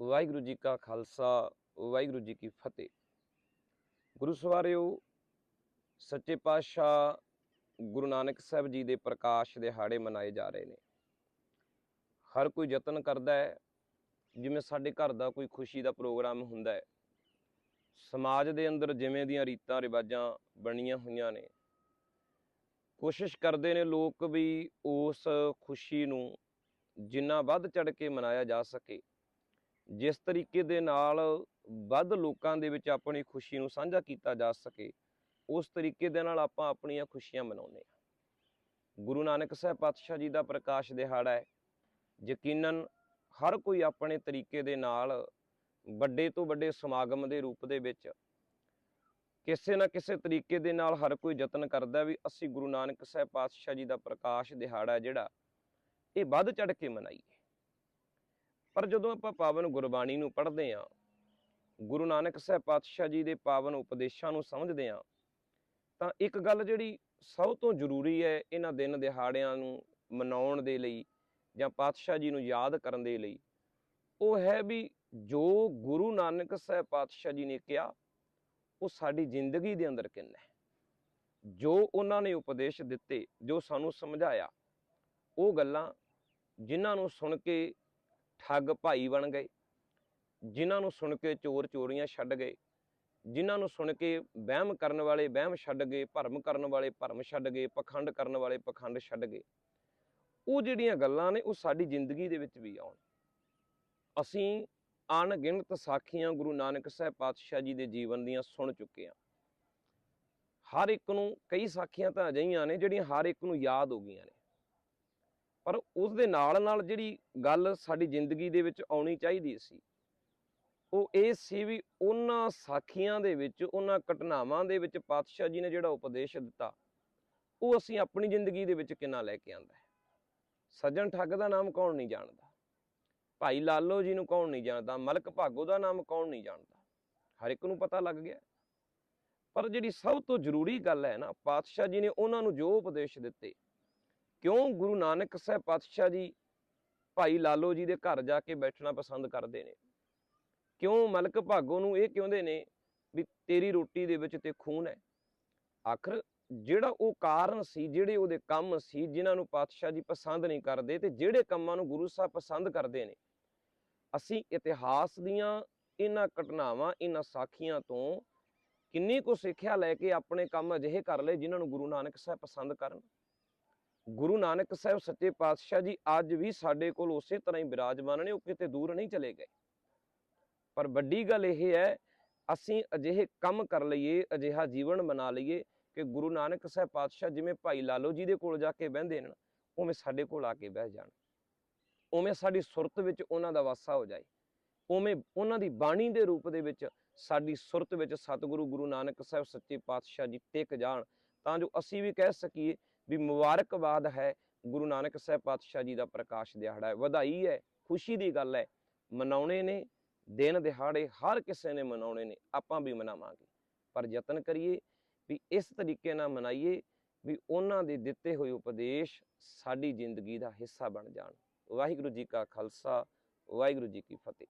ਵਾਹਿਗੁਰੂ ਜੀ ਕਾ ਖਾਲਸਾ, ਵਾਹਿਗੁਰੂ ਜੀ ਕੀ ਫਤਿਹ। ਗੁਰੂ ਸਵਾਰਿਓ ਸੱਚੇ ਪਾਤਸ਼ਾਹ ਗੁਰੂ ਨਾਨਕ ਸਾਹਿਬ ਜੀ ਦੇ ਪ੍ਰਕਾਸ਼ ਦਿਹਾੜੇ ਮਨਾਏ ਜਾ ਰਹੇ ਨੇ। ਹਰ ਕੋਈ ਯਤਨ ਕਰਦਾ ਹੈ, ਜਿਵੇਂ ਸਾਡੇ ਘਰ ਦਾ ਕੋਈ ਖੁਸ਼ੀ ਦਾ ਪ੍ਰੋਗਰਾਮ ਹੁੰਦਾ ਹੈ। ਸਮਾਜ ਦੇ ਅੰਦਰ ਜਿਵੇਂ ਦੀਆਂ ਰੀਤਾਂ ਰਿਵਾਜਾਂ ਬਣੀਆਂ ਹੋਈਆਂ ਨੇ। ਕੋਸ਼ਿਸ਼ ਕਰਦੇ ਨੇ ਲੋਕ ਵੀ ਉਸ ਖੁਸ਼ੀ ਨੂੰ ਜਿੰਨਾ ਵੱਧ ਚੜ ਕੇ ਮਨਾਇਆ ਜਾ ਸਕੇ। ਜਿਸ ਤਰੀਕੇ ਦੇ ਨਾਲ ਵੱਧ ਲੋਕਾਂ ਦੇ ਵਿੱਚ ਆਪਣੀ ਖੁਸ਼ੀ ਨੂੰ ਸਾਂਝਾ ਕੀਤਾ ਜਾ ਸਕੇ, ਉਸ ਤਰੀਕੇ ਦੇ ਨਾਲ ਆਪਾਂ ਆਪਣੀਆਂ ਖੁਸ਼ੀਆਂ ਮਨਾਉਂਦੇ ਹਾਂ। ਗੁਰੂ ਨਾਨਕ ਸਾਹਿਬ ਪਾਤਸ਼ਾਹ ਜੀ ਦਾ ਪ੍ਰਕਾਸ਼ ਦਿਹਾੜਾ ਹੈ। ਯਕੀਨਨ ਹਰ ਕੋਈ ਆਪਣੇ ਤਰੀਕੇ ਦੇ ਨਾਲ ਵੱਡੇ ਤੋਂ ਵੱਡੇ ਸਮਾਗਮ ਦੇ ਰੂਪ ਦੇ ਵਿੱਚ ਕਿਸੇ ਨਾ ਕਿਸੇ ਤਰੀਕੇ ਦੇ ਨਾਲ ਹਰ ਕੋਈ ਯਤਨ ਕਰਦਾ ਵੀ ਅਸੀਂ ਗੁਰੂ ਨਾਨਕ ਸਾਹਿਬ ਪਾਤਸ਼ਾਹ ਜੀ ਦਾ ਪ੍ਰਕਾਸ਼ ਦਿਹਾੜਾ ਜਿਹੜਾ ਇਹ ਵੱਧ ਚੜ ਕੇ ਮਨਾਈਏ। ਪਰ ਜਦੋਂ ਆਪਾਂ ਪਾਵਨ ਗੁਰਬਾਣੀ ਨੂੰ ਪੜ੍ਹਦੇ ਹਾਂ, ਗੁਰੂ ਨਾਨਕ ਸਾਹਿਬ ਪਾਤਸ਼ਾਹ ਜੀ ਦੇ ਪਾਵਨ ਉਪਦੇਸ਼ਾਂ ਨੂੰ ਸਮਝਦੇ ਹਾਂ, ਤਾਂ ਇੱਕ ਗੱਲ ਜਿਹੜੀ ਸਭ ਤੋਂ ਜ਼ਰੂਰੀ ਹੈ ਇਹਨਾਂ ਦਿਨ ਦਿਹਾੜਿਆਂ ਨੂੰ ਮਨਾਉਣ ਦੇ ਲਈ ਜਾਂ ਪਾਤਸ਼ਾਹ ਜੀ ਨੂੰ ਯਾਦ ਕਰਨ ਦੇ ਲਈ, ਉਹ ਹੈ ਵੀ ਜੋ ਗੁਰੂ ਨਾਨਕ ਸਾਹਿਬ ਪਾਤਸ਼ਾਹ ਜੀ ਨੇ ਕਿਹਾ, ਉਹ ਸਾਡੀ ਜ਼ਿੰਦਗੀ ਦੇ ਅੰਦਰ ਕਿੰਨਾ ਹੈ। ਜੋ ਉਹਨਾਂ ਨੇ ਉਪਦੇਸ਼ ਦਿੱਤੇ, ਜੋ ਸਾਨੂੰ ਸਮਝਾਇਆ, ਉਹ ਗੱਲਾਂ ਜਿਨ੍ਹਾਂ ਨੂੰ ਸੁਣ ਕੇ ਠੱਗ ਭਾਈ ਬਣ ਗਏ, ਜਿਨ੍ਹਾਂ ਨੂੰ ਸੁਣ ਕੇ ਚੋਰ ਚੋਰੀਆਂ ਛੱਡ ਗਏ, ਜਿਨ੍ਹਾਂ ਨੂੰ ਸੁਣ ਕੇ ਵਹਿਮ ਕਰਨ ਵਾਲੇ ਵਹਿਮ ਛੱਡ ਗਏ, ਭਰਮ ਕਰਨ ਵਾਲੇ ਭਰਮ ਛੱਡ ਗਏ, ਪਖੰਡ ਕਰਨ ਵਾਲੇ ਪਖੰਡ ਛੱਡ ਗਏ, ਉਹ ਜਿਹੜੀਆਂ ਗੱਲਾਂ ਨੇ ਉਹ ਸਾਡੀ ਜ਼ਿੰਦਗੀ ਦੇ ਵਿੱਚ ਵੀ ਆਉਣ। ਅਸੀਂ ਅਣਗਿਣਤ ਸਾਖੀਆਂ ਗੁਰੂ ਨਾਨਕ ਸਾਹਿਬ ਪਾਤਸ਼ਾਹ ਜੀ ਦੇ ਜੀਵਨ ਦੀਆਂ ਸੁਣ ਚੁੱਕੇ ਹਾਂ। ਹਰ ਇੱਕ ਨੂੰ ਕਈ ਸਾਖੀਆਂ ਤਾਂ ਅਜਿਹੀਆਂ ਨੇ ਜਿਹੜੀਆਂ ਹਰ ਇੱਕ ਨੂੰ ਯਾਦ ਹੋ ਗਈਆਂ ਨੇ। ਪਰ ਉਸ ਦੇ ਨਾਲ ਨਾਲ ਜਿਹੜੀ ਗੱਲ ਸਾਡੀ ਜ਼ਿੰਦਗੀ ਦੇ ਵਿੱਚ ਆਉਣੀ ਚਾਹੀਦੀ ਸੀ, ਉਹ ਇਹ ਸੀ ਵੀ ਉਹਨਾਂ ਸਾਖੀਆਂ ਦੇ ਵਿੱਚ, ਉਹਨਾਂ ਘਟਨਾਵਾਂ ਦੇ ਵਿੱਚ ਪਾਤਸ਼ਾਹ ਜੀ ਨੇ ਜਿਹੜਾ ਉਪਦੇਸ਼ ਦਿੱਤਾ, ਉਹ ਅਸੀਂ ਆਪਣੀ ਜ਼ਿੰਦਗੀ ਦੇ ਵਿੱਚ ਕਿੰਨਾ ਲੈ ਕੇ ਆਂਦਾ ਹੈ? ਸੱਜਣ ਠੱਗ ਦਾ ਨਾਮ ਕੌਣ ਨਹੀਂ ਜਾਣਦਾ? ਭਾਈ ਲਾਲੋ ਜੀ ਨੂੰ ਕੌਣ ਨਹੀਂ ਜਾਣਦਾ? ਮਲਕ ਭਾਗੋ ਦਾ ਨਾਮ ਕੌਣ ਨਹੀਂ ਜਾਣਦਾ? ਹਰ ਇੱਕ ਨੂੰ ਪਤਾ ਲੱਗ ਗਿਆ। ਪਰ ਜਿਹੜੀ ਸਭ ਤੋਂ ਜ਼ਰੂਰੀ ਗੱਲ ਹੈ ਨਾ, ਪਾਤਸ਼ਾਹ ਜੀ ਨੇ ਉਹਨਾਂ ਨੂੰ ਜੋ ਉਪਦੇਸ਼ ਦਿੱਤੇ ਕਿਉਂ ਗੁਰੂ ਨਾਨਕ ਸਾਹਿਬ ਪਾਤਸ਼ਾਹ ਜੀ ਭਾਈ ਲਾਲੋ ਜੀ ਦੇ ਘਰ ਜਾ ਕੇ ਬੈਠਣਾ ਪਸੰਦ ਕਰਦੇ ਨੇ? ਕਿਉਂ ਮਲਕ ਭਾਗੋ ਨੂੰ ਇਹ ਕਹਿੰਦੇ ਨੇ ਵੀ ਤੇਰੀ ਰੋਟੀ ਦੇ ਵਿੱਚ ਤੇ ਖੂਨ ਹੈ? ਆਖਰ ਜਿਹੜਾ ਉਹ ਕਾਰਨ ਸੀ, ਜਿਹੜੇ ਉਹਦੇ ਕੰਮ ਸੀ, ਜਿਨ੍ਹਾਂ ਨੂੰ ਪਾਤਸ਼ਾਹ ਜੀ ਪਸੰਦ ਨਹੀਂ ਕਰਦੇ ਤੇ ਜਿਹੜੇ ਕੰਮਾਂ ਨੂੰ ਗੁਰੂ ਸਾਹਿਬ ਪਸੰਦ ਕਰਦੇ ਨੇ, ਅਸੀਂ ਇਤਿਹਾਸ ਦੀਆਂ ਇਹਨਾਂ ਘਟਨਾਵਾਂ, ਇਹਨਾਂ ਸਾਖੀਆਂ ਤੋਂ ਕਿੰਨੀ ਕੁ ਸਿੱਖਿਆ ਲੈ ਕੇ ਆਪਣੇ ਕੰਮ ਅਜਿਹੇ ਕਰ ਲਏ ਜਿਨ੍ਹਾਂ ਨੂੰ ਗੁਰੂ ਨਾਨਕ ਸਾਹਿਬ ਪਸੰਦ ਕਰਨ? ਗੁਰੂ ਨਾਨਕ ਸਾਹਿਬ ਸੱਚੇ ਪਾਤਸ਼ਾਹ ਜੀ ਅੱਜ ਵੀ ਸਾਡੇ ਕੋਲ ਉਸੇ ਤਰ੍ਹਾਂ ਹੀ ਬਿਰਾਜਮਾਨ ਨੇ, ਉਹ ਕਿਤੇ ਦੂਰ ਨਹੀਂ ਚਲੇ ਗਏ। ਪਰ ਵੱਡੀ ਗੱਲ ਇਹ ਹੈ, ਅਸੀਂ ਅਜਿਹੇ ਕੰਮ ਕਰ ਲਈਏ, ਅਜਿਹਾ ਜੀਵਨ ਬਣਾ ਲਈਏ ਕਿ ਗੁਰੂ ਨਾਨਕ ਸਾਹਿਬ ਪਾਤਸ਼ਾਹ ਜਿਵੇਂ ਭਾਈ ਲਾਲੋ ਜੀ ਦੇ ਕੋਲ ਜਾ ਕੇ ਬਹਿੰਦੇ ਨੇ, ਉਵੇਂ ਸਾਡੇ ਕੋਲ ਆ ਕੇ ਬਹਿ ਜਾਣ। ਉਵੇਂ ਸਾਡੀ ਸੁਰਤ ਵਿੱਚ ਉਹਨਾਂ ਦਾ ਵਾਸਾ ਹੋ ਜਾਏ। ਉਵੇਂ ਉਹਨਾਂ ਦੀ ਬਾਣੀ ਦੇ ਰੂਪ ਦੇ ਵਿੱਚ ਸਾਡੀ ਸੁਰਤ ਵਿੱਚ ਸਤਿਗੁਰੂ ਗੁਰੂ ਨਾਨਕ ਸਾਹਿਬ ਸੱਚੇ ਪਾਤਸ਼ਾਹ ਜੀ ਟਿਕ ਜਾਣ। ਤਾਂ ਜੋ ਅਸੀਂ ਵੀ ਕਹਿ ਸਕੀਏ ਵੀ ਮੁਬਾਰਕਬਾਦ ਹੈ, ਗੁਰੂ ਨਾਨਕ ਸਾਹਿਬ ਪਾਤਸ਼ਾਹ ਜੀ ਦਾ ਪ੍ਰਕਾਸ਼ ਦਿਹਾੜਾ ਹੈ, ਵਧਾਈ ਹੈ, ਖੁਸ਼ੀ ਦੀ ਗੱਲ ਹੈ, ਮਨਾਉਣੇ ਨੇ, ਦਿਨ ਦਿਹਾੜੇ ਹਰ ਕਿਸੇ ਨੇ ਮਨਾਉਣੇ ਨੇ, ਆਪਾਂ ਵੀ ਮਨਾਵਾਂਗੇ। ਪਰ ਯਤਨ ਕਰੀਏ ਵੀ ਇਸ ਤਰੀਕੇ ਨਾਲ ਮਨਾਈਏ ਵੀ ਉਹਨਾਂ ਦੇ ਦਿੱਤੇ ਹੋਏ ਉਪਦੇਸ਼ ਸਾਡੀ ਜ਼ਿੰਦਗੀ ਦਾ ਹਿੱਸਾ ਬਣ ਜਾਣ। ਵਾਹਿਗੁਰੂ ਜੀ ਕਾ ਖਾਲਸਾ, ਵਾਹਿਗੁਰੂ ਜੀ ਕੀ ਫਤਿਹ।